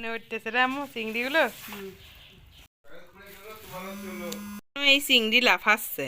মনে উঠতেছে রে আম্মু চিংড়িগুলো এই চিংড়ি লাফাচ্ছে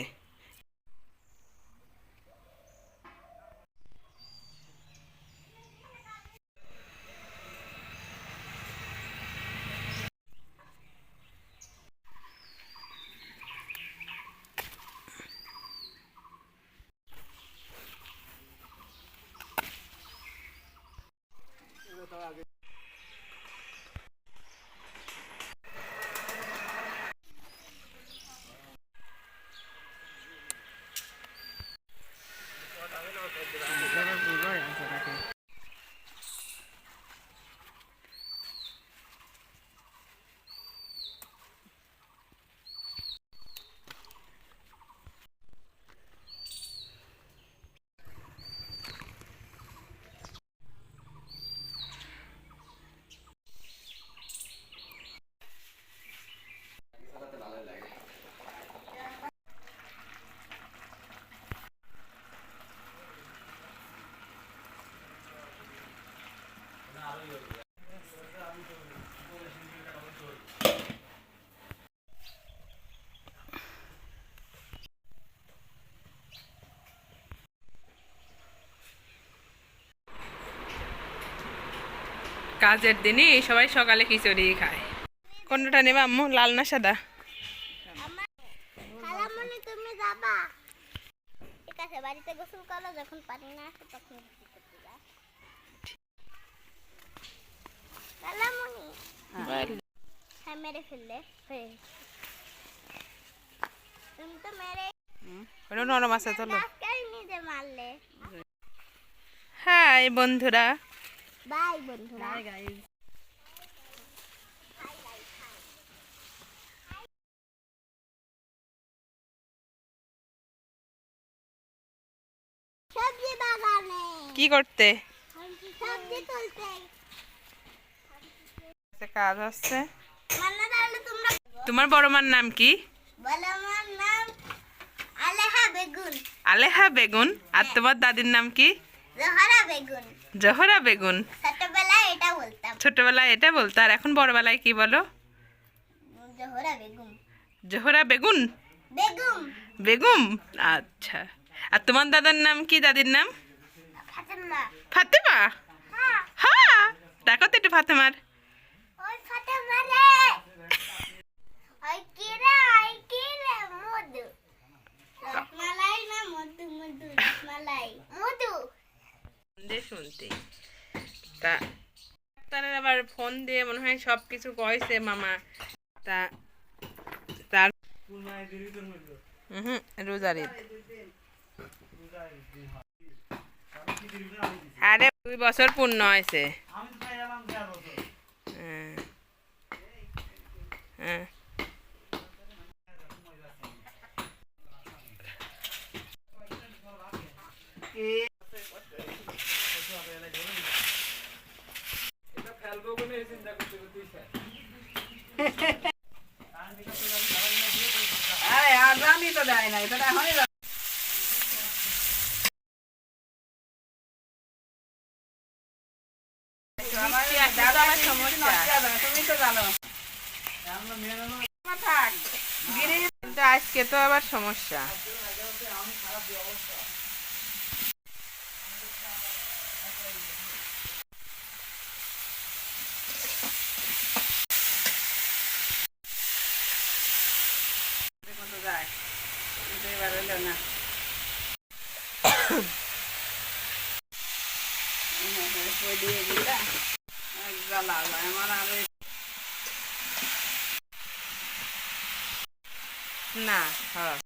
কাজের দিনে সবাই সকালে খিচুড়ি খায়। কোনটা নেবে আম্মু? লাল না সাদা? হ্যাঁ। হয়ে গেছে। তুমি তো মেরে ওটা নরম আছে চলো। হাই বন্ধুরা। বাই বন্ধুরা সবজি বাগানে। কি করতে? কাজ হচ্ছে তাহলে তোমরা তোমার বড় মার নাম কি? আলেহা বেগুন। আর তোমার দাদির নাম কি? জহরা বেগুন। জহরা বেগুন। ছোটবেলায় এটা বলতো আর এখন বড়বেলায় কি বলো? জোহরা বেগুন। জহরা বেগুন? বেগুন। বেগুম আচ্ছা। আর তোমার দাদার নাম কি? দাদির নাম? ফাতেমা। হ্যাঁ। হ্যাঁ? দেখো তো একটু ফাতেমার। শুনতে। তা ডাক্তারের আবার ফোন দিয়ে মনে হয় সব কিছু কয়েছে মামা। তা, তার হুম রোজার ঈদ আরে, দুই বছর পূর্ণ হয়েছে। হ্যাঁ। হ্যাঁ। দাদা আবার সমস্যা কিন্তু আজকে তো আবার সমস্যা হলো না। দিয়ে দিলা এক জ্বালা আমার আরও না হ্যাঁ।